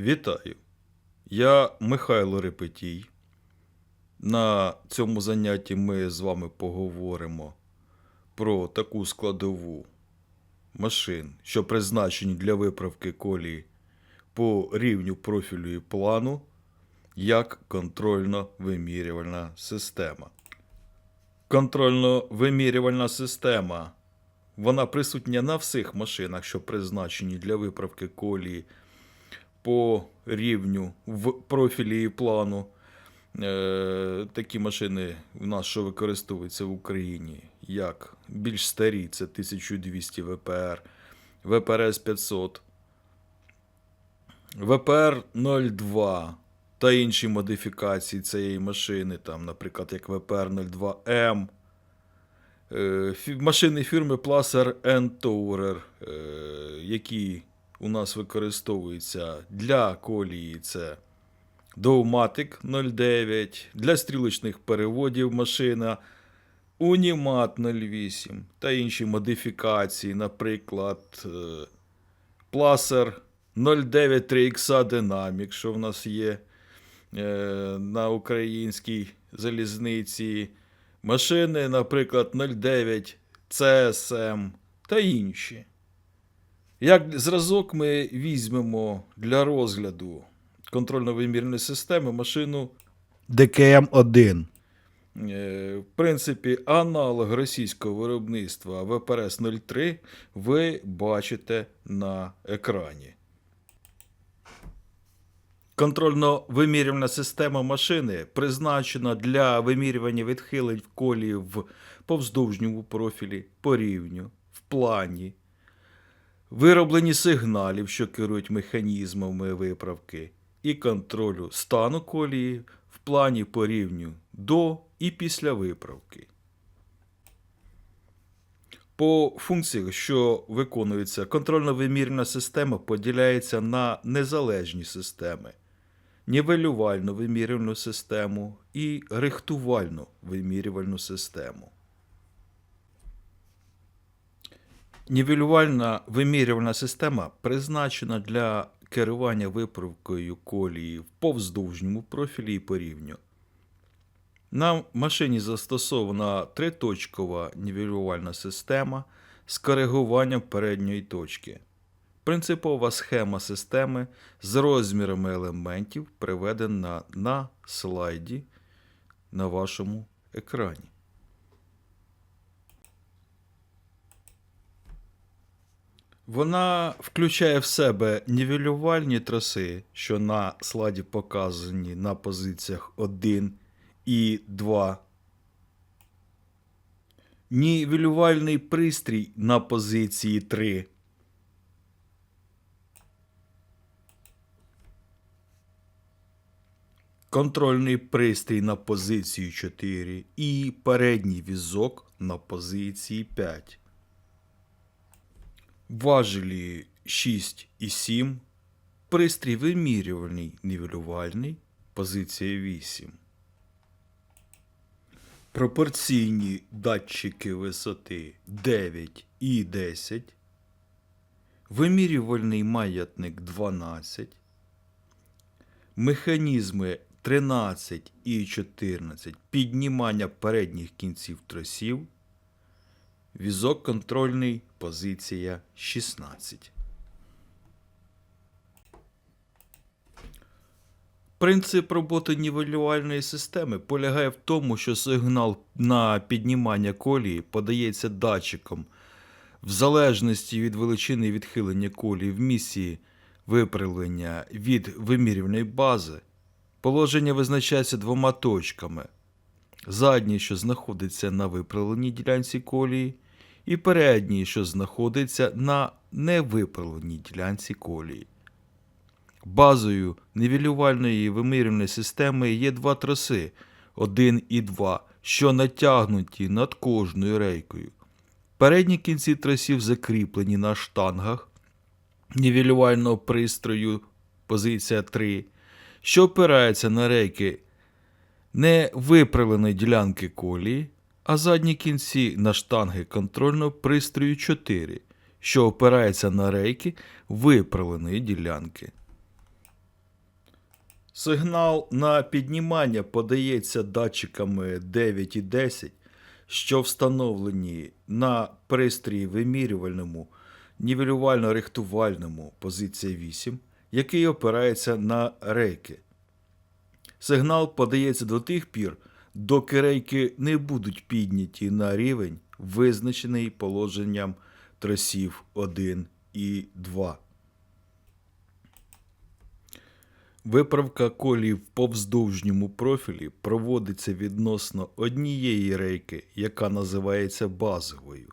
Вітаю! Я Михайло Репетій. На цьому занятті ми з вами поговоримо про таку складову машин, що призначені для виправки колії по рівню профілю і плану, як контрольно-вимірювальна система. Контрольно-вимірювальна система. Вона присутня на всіх машинах, що призначені для виправки колії по рівню в профілі і плану. Е, такі машини в нас, що використовуються в Україні, як більш старі, це 1200 ВПР, ВПРС 500, ВПР 02 та інші модифікації цієї машини, там, наприклад, як ВПР 02М. Е, Машини фірми Placer Tourer, е, які у нас використовуються для колії, це Доуматик 09, для стрілочних переводів машина, Унімат 08 та інші модифікації, наприклад, е, Placer 09 3X Dynamic, що в нас є е, на українській залізниці. Машини, наприклад, 09 CSM та інші. Як зразок ми візьмемо для розгляду контрольно-вимірної системи машину, ДКМ-1. е, в принципі, аналог російського виробництва ВПРС 03 ви бачите на екрані. Контрольно-вимірювальна система машини призначена для вимірювання відхилень в колії в повздовжньому профілі, по рівню, в плані, вироблені сигналів, що керують механізмами виправки, і контролю стану колії в плані по рівню до і після виправки. По функціях, що виконуються, контрольно-вимірювальна система поділяється на незалежні системи, нівелювальну вимірювальну систему і рихтувальну вимірювальну систему. Нівелювальна вимірювальна система призначена для керування виправкою колії в повздовжньому профілі і по рівню. На машині застосована триточкова нівелювальна система з коригуванням передньої точки. Принципова схема системи з розмірами елементів приведена на слайді на вашому екрані. Вона включає в себе нівелювальні траси, що на слайді показані на позиціях 1 і 2. Нівелювальний пристрій на позиції 3. Контрольний пристрій на позиції 4 і передній візок на позиції 5 важелі 6 і 7, пристрій вимірювальний нівелювальний, позиція 8. Пропорційні датчики висоти 9 і 10, вимірювальний маятник 12, механізми 13 і 14 піднімання передніх кінців тросів, Візок контрольний, позиція 16. Принцип роботи нівелювальної системи полягає в тому, що сигнал на піднімання колії подається датчиком в залежності від величини відхилення колії в місії виправлення від вимірювальної бази. Положення визначається двома точками задній, що знаходиться на виправленій ділянці колії, і передній, що знаходиться на невиправленій ділянці колії. Базою нівелювальної вимірювальної системи є два троси 1 і 2, що натягнуті над кожною рейкою. Передні кінці тросів закріплені на штангах нівелювального пристрою позиція 3, що опирається на рейки не виправленої ділянки колії, а задні кінці на штанги контрольного пристрою 4, що опирається на рейки виправленої ділянки. Сигнал на піднімання подається датчиками 9 і 10, що встановлені на пристрої вимірювальному нівелювально-рихтувальному позиція 8, який опирається на рейки. Сигнал подається до тих пір, доки рейки не будуть підняті на рівень, визначений положенням тросів 1 і 2. Виправка колій в повздовжньому профілі проводиться відносно однієї рейки, яка називається базовою.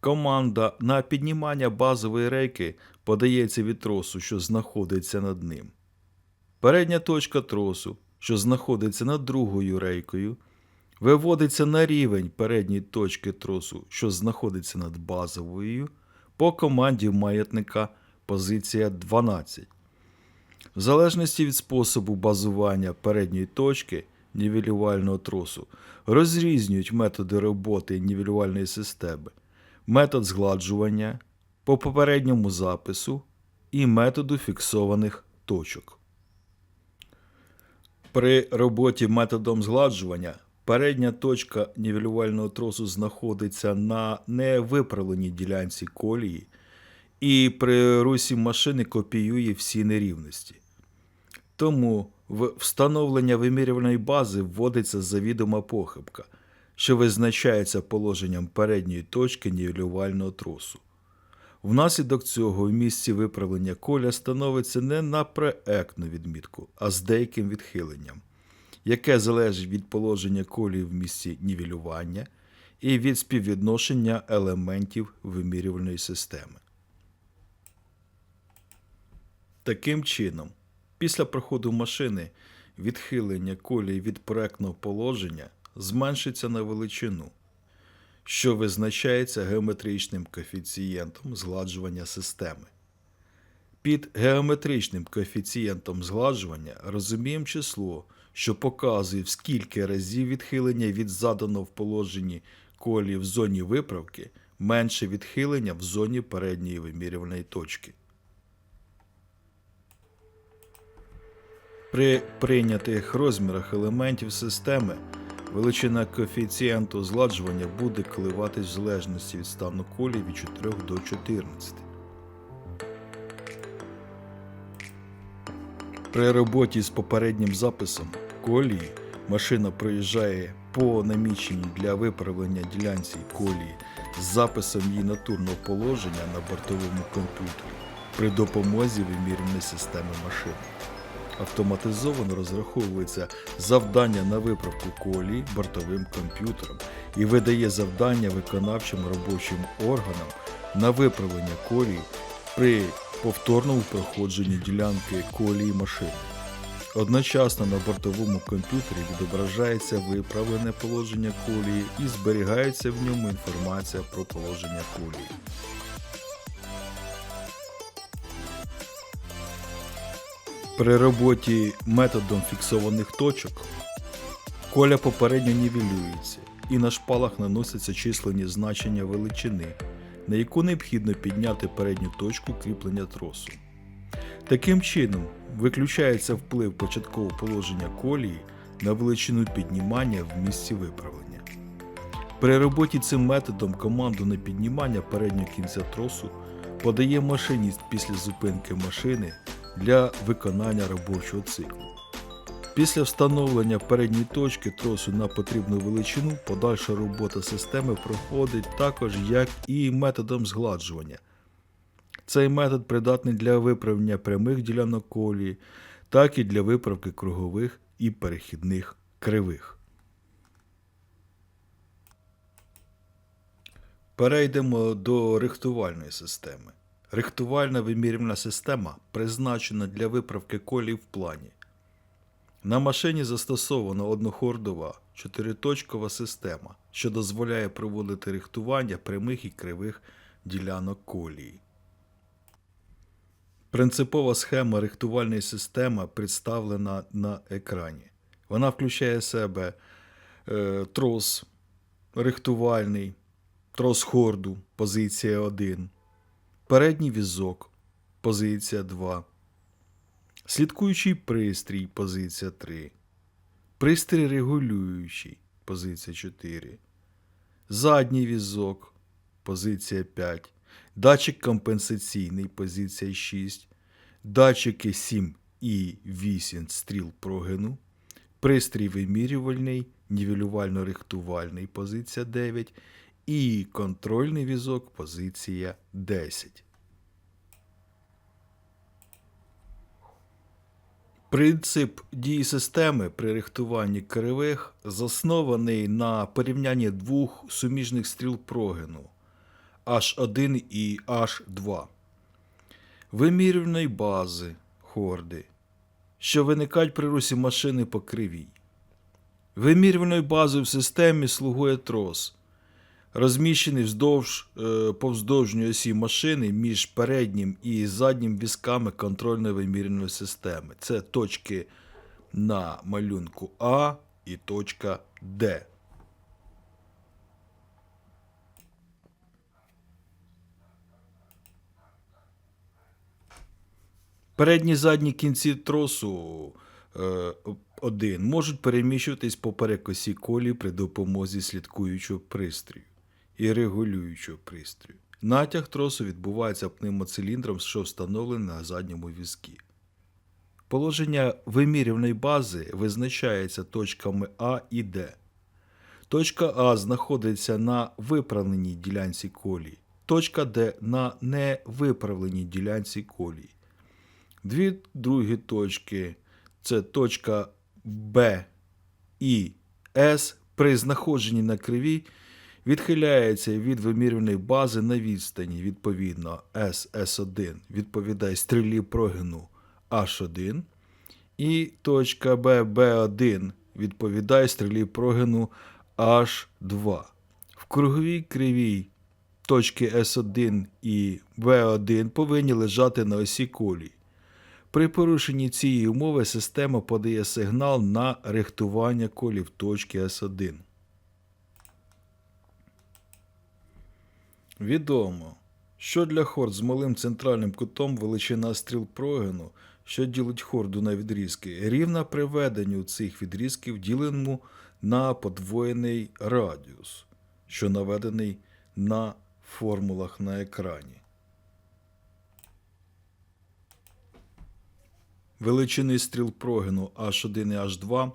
Команда на піднімання базової рейки подається від тросу, що знаходиться над ним. Передня точка тросу, що знаходиться над другою рейкою, виводиться на рівень передньої точки тросу, що знаходиться над базовою, по команді маятника позиція 12. В залежності від способу базування передньої точки нівелювального тросу розрізнюють методи роботи нівелювальної системи, метод згладжування по попередньому запису і методу фіксованих точок. При роботі методом згладжування передня точка нівелювального тросу знаходиться на невиправленій ділянці колії і при русі машини копіює всі нерівності. Тому в встановлення вимірювальної бази вводиться завідома похибка, що визначається положенням передньої точки нівелювального тросу. Внаслідок цього в місці виправлення коля становиться не на проектну відмітку, а з деяким відхиленням, яке залежить від положення колії в місці нівелювання і від співвідношення елементів вимірювальної системи. Таким чином, після проходу машини відхилення колії від проектного положення зменшиться на величину, що визначається геометричним коефіцієнтом згладжування системи. Під геометричним коефіцієнтом згладжування розуміємо число, що показує в скільки разів відхилення від заданого в положенні колії в зоні виправки менше відхилення в зоні передньої вимірювальної точки. При прийнятих розмірах елементів системи величина коефіцієнту згладжування буде коливатись в залежності від стану колії від 4 до 14. При роботі з попереднім записом колії машина проїжджає по наміченій для виправлення ділянці колії з записом її натурного положення на бортовому комп'ютері при допомозі вимірювальної системи машини автоматизовано розраховується завдання на виправку колії бортовим комп'ютером і видає завдання виконавчим робочим органам на виправлення колії при повторному проходженні ділянки колії машини. Одночасно на бортовому комп'ютері відображається виправлене положення колії і зберігається в ньому інформація про положення колії. При роботі методом фіксованих точок коля попередньо нівелюється і на шпалах наносяться численні значення величини, на яку необхідно підняти передню точку кріплення тросу. Таким чином, виключається вплив початкового положення колії на величину піднімання в місці виправлення. При роботі цим методом команду на піднімання переднього кінця тросу подає машиніст після зупинки машини для виконання робочого циклу. Після встановлення передньої точки тросу на потрібну величину подальша робота системи проходить також як і методом згладжування. Цей метод придатний для виправлення прямих ділянок колії, так і для виправки кругових і перехідних кривих. Перейдемо до рихтувальної системи. Рихтувальна вимірювальна система призначена для виправки колій в плані. На машині застосована однохордова чотириточкова система, що дозволяє проводити рихтування прямих і кривих ділянок колії. Принципова схема рихтувальної системи представлена на екрані. Вона включає в себе е, трос рихтувальний, трос хорду, позиція 1, передній візок, позиція 2, Слідкуючий пристрій, позиція 3. Пристрій регулюючий, позиція 4. Задній візок, позиція 5. Датчик компенсаційний, позиція 6. Датчики 7 і 8 стріл прогину. Пристрій вимірювальний, нівелювально-рихтувальний, позиція 9. І контрольний візок, позиція 10. Принцип дії системи при рихтуванні кривих заснований на порівнянні двох суміжних стріл прогину H1 і H2, вимірюваної бази хорди, що виникають при русі машини по кривій. Вимірюваною базою в системі слугує трос, розміщений вздовж е, повздовжньої осі машини між переднім і заднім візками контрольної вимірювальної системи. Це точки на малюнку А і точка Д. Передні задні кінці тросу е, один можуть переміщуватись поперек осі колії при допомозі слідкуючого пристрою і регулюючого пристрою. Натяг тросу відбувається пневмоциліндром, що встановлений на задньому візкі. Положення вимірюваної бази визначається точками А і Д. Точка А знаходиться на виправленій ділянці колії, точка Д на невиправленій ділянці колії. Дві другі точки це точка Б і С при знаходженні на криві відхиляється від вимірюваної бази на відстані, відповідно СС1 відповідає стрілі прогину H1 і точка Б Б1 відповідає стрілі прогину H2. В круговій кривій точки С1 і В1 повинні лежати на осі колії. При порушенні цієї умови система подає сигнал на рихтування колів точки С1. Відомо, що для хорд з малим центральним кутом величина стріл прогину, що ділить хорду на відрізки, рівна приведенню цих відрізків діленому на подвоєний радіус, що наведений на формулах на екрані. Величини стріл прогину H1 і H2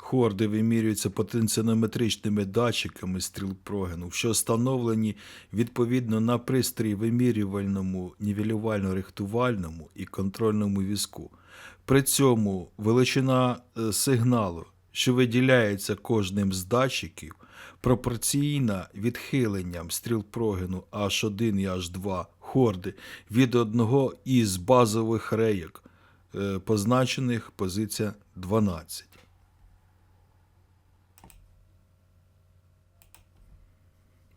хорди вимірюються потенціонометричними датчиками стріл прогину, що встановлені відповідно на пристрій вимірювальному, нівелювально-рихтувальному і контрольному візку. При цьому величина е, сигналу, що виділяється кожним з датчиків, пропорційна відхиленням стріл прогину H1 і H2 хорди від одного із базових рейок, е, позначених позиція 12.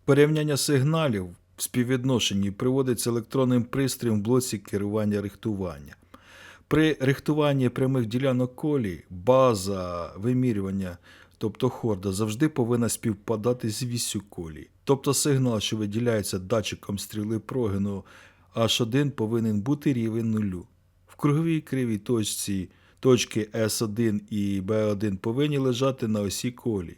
Порівняння сигналів в співвідношенні приводиться електронним пристроєм в блоці керування рихтування. При рихтуванні прямих ділянок колії база вимірювання, тобто хорда, завжди повинна співпадати з вісю колії. Тобто сигнал, що виділяється датчиком стріли прогину H1, повинен бути рівень нулю. В круговій кривій точці точки S1 і B1 повинні лежати на осі колії.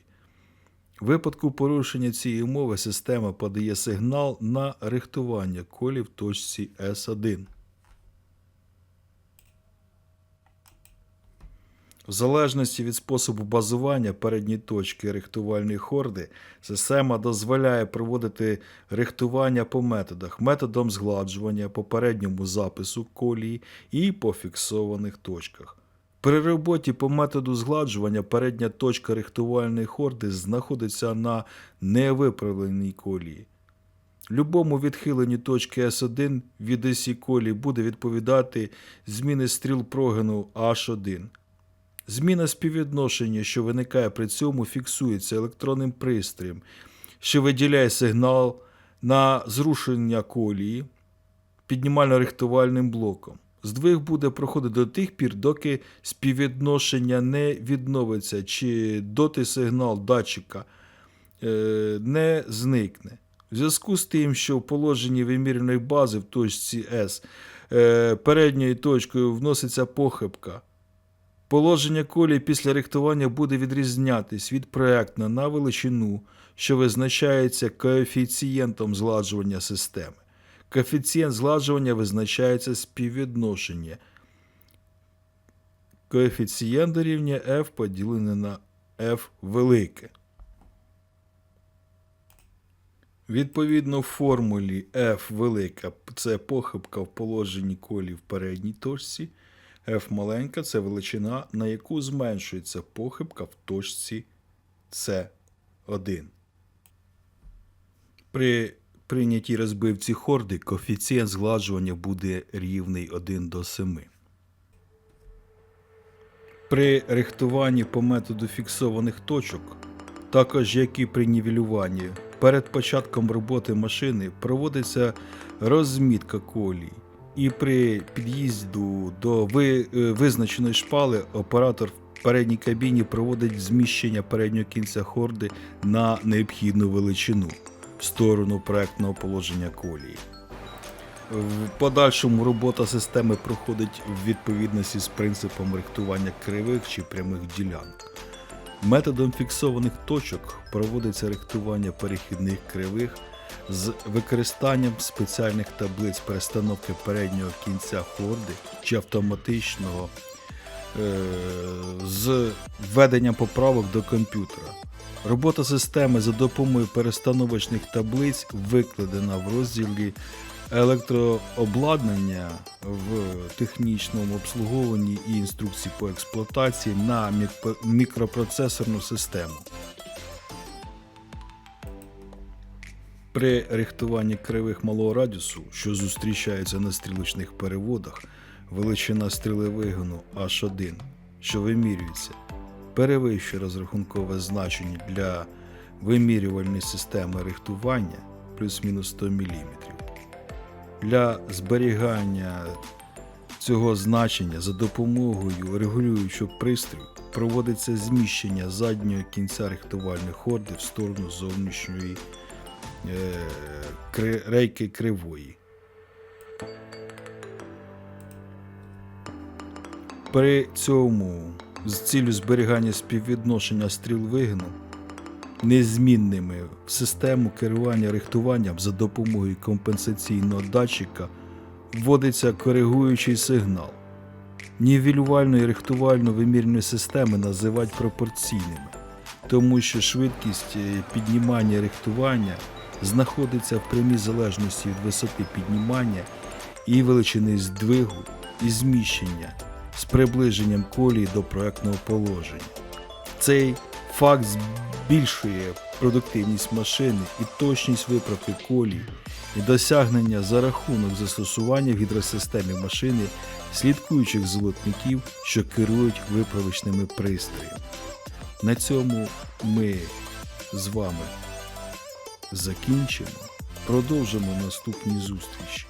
В випадку порушення цієї умови система подає сигнал на рихтування колі в точці S1. В залежності від способу базування передньої точки рихтувальної хорди, система дозволяє проводити рихтування по методах, методом згладжування, попередньому запису колії і по фіксованих точках. При роботі по методу згладжування передня точка рихтувальної хорди знаходиться на невиправленій колії. Любому відхиленню точки S1 від осі колії буде відповідати зміни стріл прогину H1. Зміна співвідношення, що виникає при цьому, фіксується електронним пристроєм, що виділяє сигнал на зрушення колії піднімально-рихтувальним блоком. Здвиг буде проходити до тих пір, доки співвідношення не відновиться, чи доти сигнал датчика е, не зникне. В зв'язку з тим, що в положенні вимірюваної бази в точці S е, передньою точкою вноситься похибка. Положення колії після рихтування буде відрізнятись від проектна на величину, що визначається коефіцієнтом згладжування системи. Коефіцієнт згладжування визначається співвідношення. Коефіцієнт дорівнює f поділене на f велике. Відповідно формулі f велика це похибка в положенні колії в передній точці. F маленька це величина, на яку зменшується похибка в точці C1. При прийнятій розбивці хорди коефіцієнт згладжування буде рівний 1 до 7. При рихтуванні по методу фіксованих точок, також як і при нівелюванні, перед початком роботи машини проводиться розмітка колій. І при під'їзду до е, визначеної шпали оператор в передній кабіні проводить зміщення переднього кінця хорди на необхідну величину сторону проектного положення колії. В подальшому робота системи проходить в відповідності з принципом рихтування кривих чи прямих ділянок. Методом фіксованих точок проводиться рихтування перехідних кривих з використанням спеціальних таблиць перестановки переднього кінця хорди чи автоматичного з введенням поправок до комп'ютера. Робота системи за допомогою перестановочних таблиць викладена в розділі електрообладнання в технічному обслуговуванні і інструкції по експлуатації на мікропроцесорну систему. При рихтуванні кривих малого радіусу, що зустрічаються на стрілочних переводах, величина стріли вигону H1, що вимірюється, перевищує розрахункове значення для вимірювальної системи рихтування плюс-мінус 100 мм. Для зберігання цього значення за допомогою регулюючого пристрою проводиться зміщення заднього кінця рихтувальної хорди в сторону зовнішньої е, рейки кривої. При цьому з ціллю зберігання співвідношення стріл вигину незмінними в систему керування рихтуванням за допомогою компенсаційного датчика вводиться коригуючий сигнал. Нівелювальну і рихтувальну вимірювальні системи називають пропорційними, тому що швидкість е, піднімання рихтування знаходиться в прямій залежності від висоти піднімання і величини здвигу і зміщення з приближенням колії до проектного положення. Цей факт збільшує продуктивність машини і точність виправки колії і досягнення за рахунок застосування в гідросистемі машини слідкуючих золотників, що керують виправочними пристроями. На цьому ми з вами закінчимо. Продовжимо наступні зустрічі.